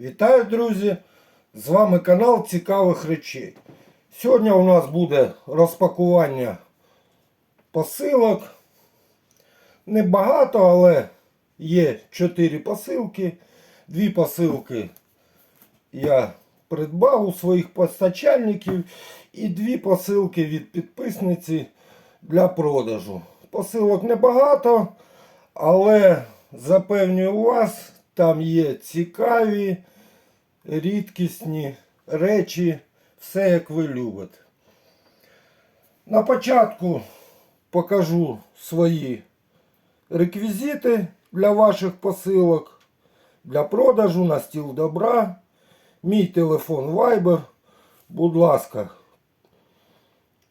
Вітаю, друзі! З вами канал Цікавих речей. Сьогодні у нас буде розпакування посилок. Небагато, але є 4 посилки. Дві посилки я придбав у своїх постачальників і дві посилки від підписниці для продажу. Посилок небагато, але запевнюю вас, там є цікаві, рідкісні речі, все як ви любите. На початку покажу свої реквізити для ваших посилок, для продажу на стіл добра, мій телефон Viber. Будь ласка,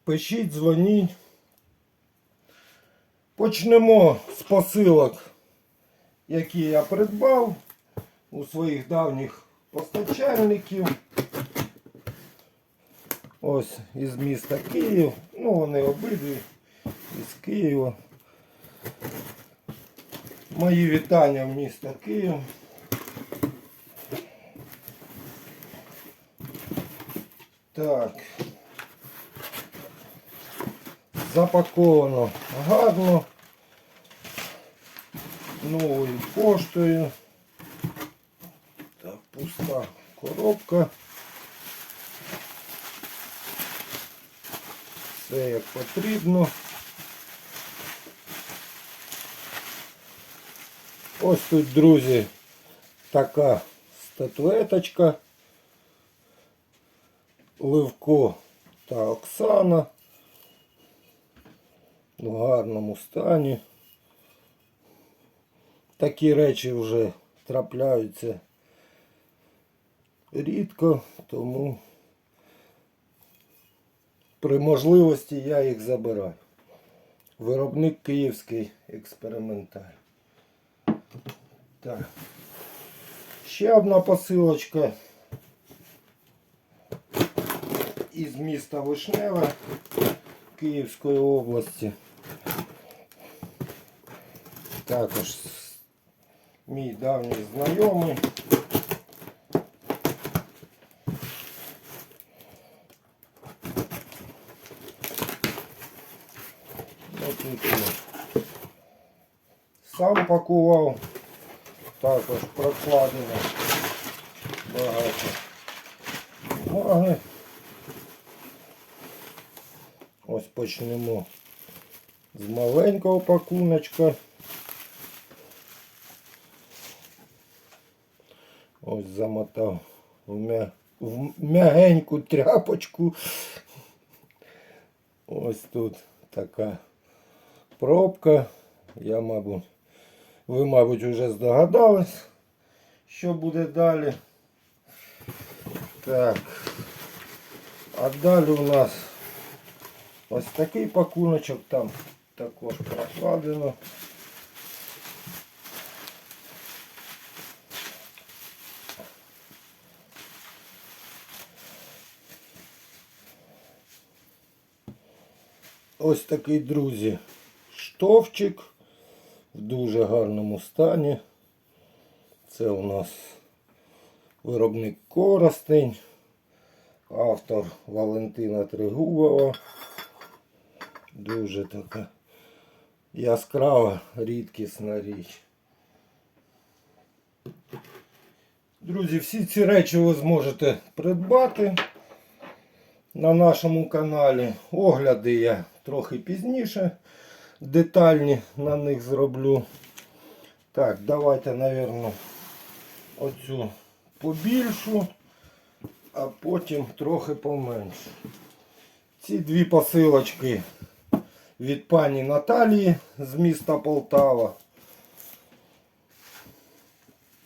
пишіть, дзвоніть. Почнемо з посилок, які я придбав у своїх давніх постачальників. Ось із міста Київ. Ну, вони обидві із Києва. Мої вітання в місто Київ. Так. Запаковано гарно. Новою поштою. Так, коробка. Все як потрібно. Ось тут, друзі, така статуеточка. Ливко та Оксана. В гарному стані. Такі речі вже трапляються рідко, тому при можливості я їх забираю. Виробник київський експерименталь. Так. Ще одна посилочка із міста Вишневе Київської області. Також мій давній знайомий. Сам пакував, також прокладено багато бумаги. Ось почнемо з маленького пакуночка. Ось замотав в, м'я... в м'ягеньку тряпочку. Ось тут така пробка. Я, мабуть, ви, мабуть, вже здогадались, що буде далі. Так. А далі у нас ось такий пакуночок там також прокладено. Ось такий, друзі, штовчик в дуже гарному стані. Це у нас виробник Коростень, автор Валентина Тригубова. Дуже така яскрава, рідкісна річ. Друзі, всі ці речі ви зможете придбати на нашому каналі. Огляди я трохи пізніше детальні на них зроблю. Так, давайте, напевно, оцю побільшу, а потім трохи поменше. Ці дві посилочки від пані Наталії з міста Полтава.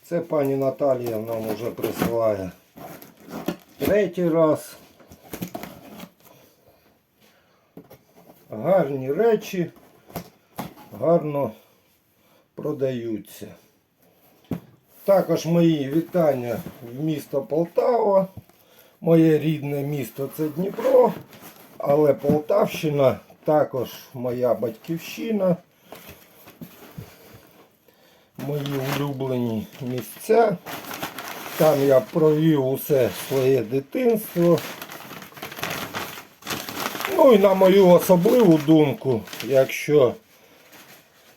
Це пані Наталія нам вже присилає третій раз. Гарні речі, гарно продаються. Також мої вітання в місто Полтава. Моє рідне місто це Дніпро, але Полтавщина також моя батьківщина. Мої улюблені місця. Там я провів усе своє дитинство. Ну і на мою особливу думку, якщо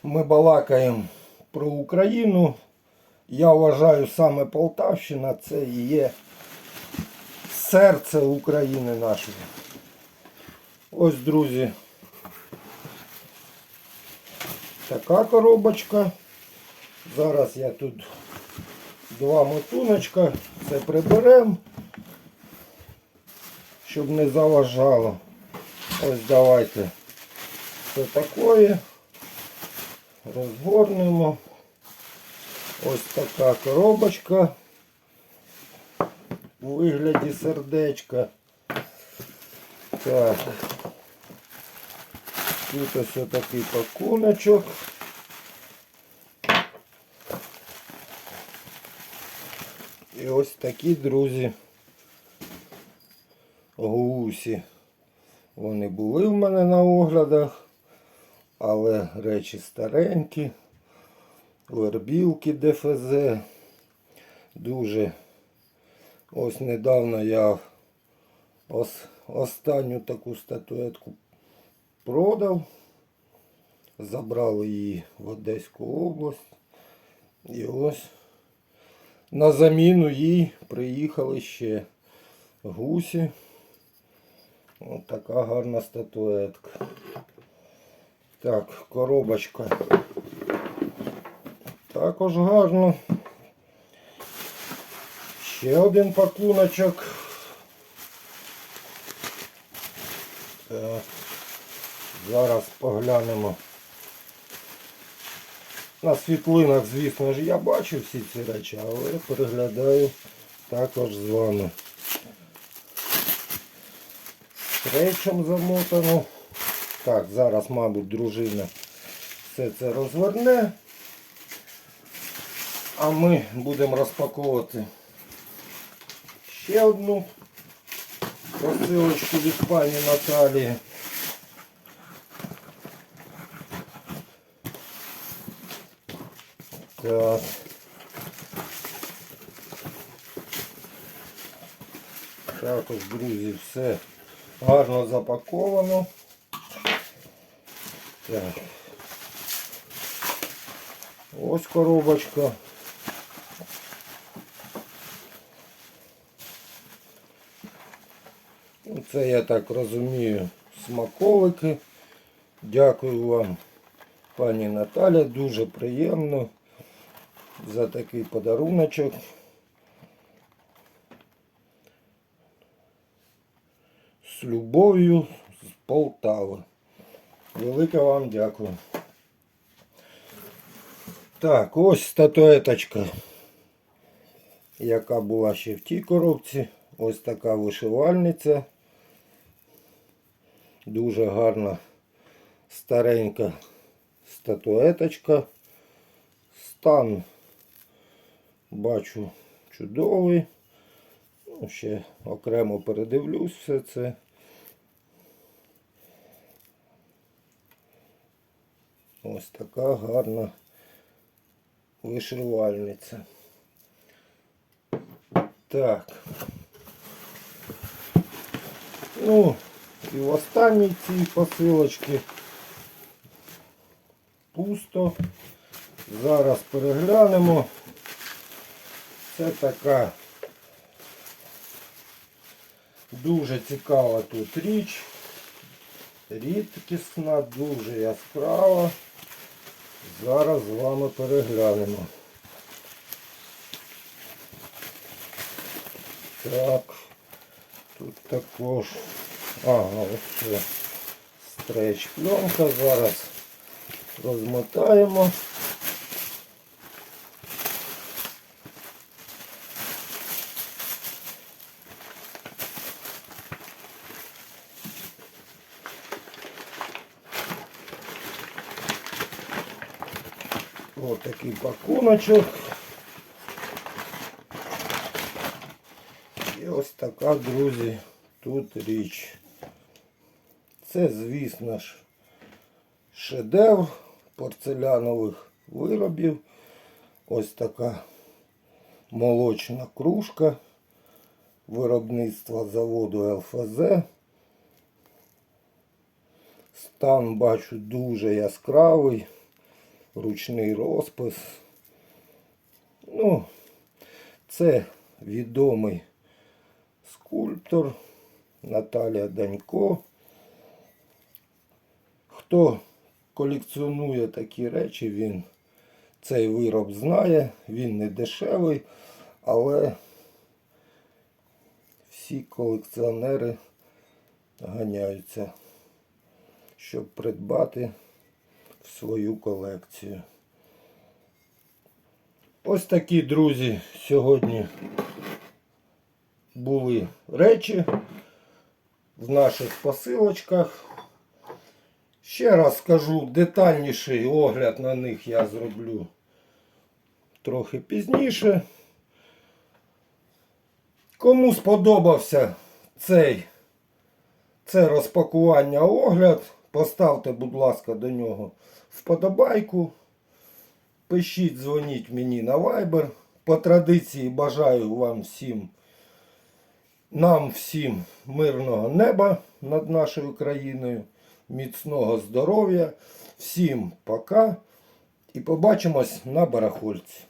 ми балакаємо про Україну, я вважаю саме Полтавщина це і є серце України нашої. Ось, друзі, така коробочка. Зараз я тут два мотуночка, це приберемо, щоб не заважало. Ось давайте це такое. Розгорнемо. Ось така коробочка у вигляді сердечка. Так. Тут ось такий пакуночок. І ось такі, друзі, гусі. Вони були в мене на оглядах, але речі старенькі, вербілки ДФЗ. Дуже ось недавно я ос, останню таку статуетку продав. Забрав її в Одеську область. І ось на заміну їй приїхали ще гусі. Ось така гарна статуетка. Так, коробочка. Також гарно. Ще один пакуночок. Зараз поглянемо. На світлинах, звісно ж, я бачу всі ці речі, але переглядаю також з вами. Речем замотано. Так, зараз, мабуть, дружина все це розверне. А ми будемо розпаковувати ще одну посилочку від пані Наталії. Так. Також, друзі, все гарно запаковано. Так. Ось коробочка. Ну, Це, я так розумію, смаколики. Дякую вам, пані Наталя, дуже приємно за такий подаруночок. З любов'ю з Полтави. Велике вам дякую. Так, ось статуеточка, яка була ще в тій коробці. Ось така вишивальниця. Дуже гарна старенька статуеточка. Стан бачу чудовий. Ну, ще окремо передивлюсь все це. Ось така гарна вишивальниця. Так. Ну, і в останній цій посилочці пусто. Зараз переглянемо. Це така дуже цікава тут річ. Рідкісна, дуже яскрава. Зараз з вами переглянемо. Так, тут також, ага, ось це стреч пленка. Зараз розмотаємо. Ось такий пакуночок. І ось така, друзі, тут річ. Це, звісно шедевр порцелянових виробів. Ось така молочна кружка виробництва заводу ЛФЗ. Стан бачу дуже яскравий, ручний розпис. Ну, це відомий скульптор Наталія Данько. Хто колекціонує такі речі, він цей вироб знає, він не дешевий, але всі колекціонери ганяються, щоб придбати в свою колекцію. Ось такі, друзі, сьогодні були речі в наших посилочках. Ще раз скажу, детальніший огляд на них я зроблю трохи пізніше. Кому сподобався цей це розпакування огляд, поставте, будь ласка, до нього вподобайку. Пишіть, дзвоніть мені на Viber. По традиції бажаю вам всім, нам всім мирного неба над нашою країною, міцного здоров'я. Всім пока і побачимось на барахольці.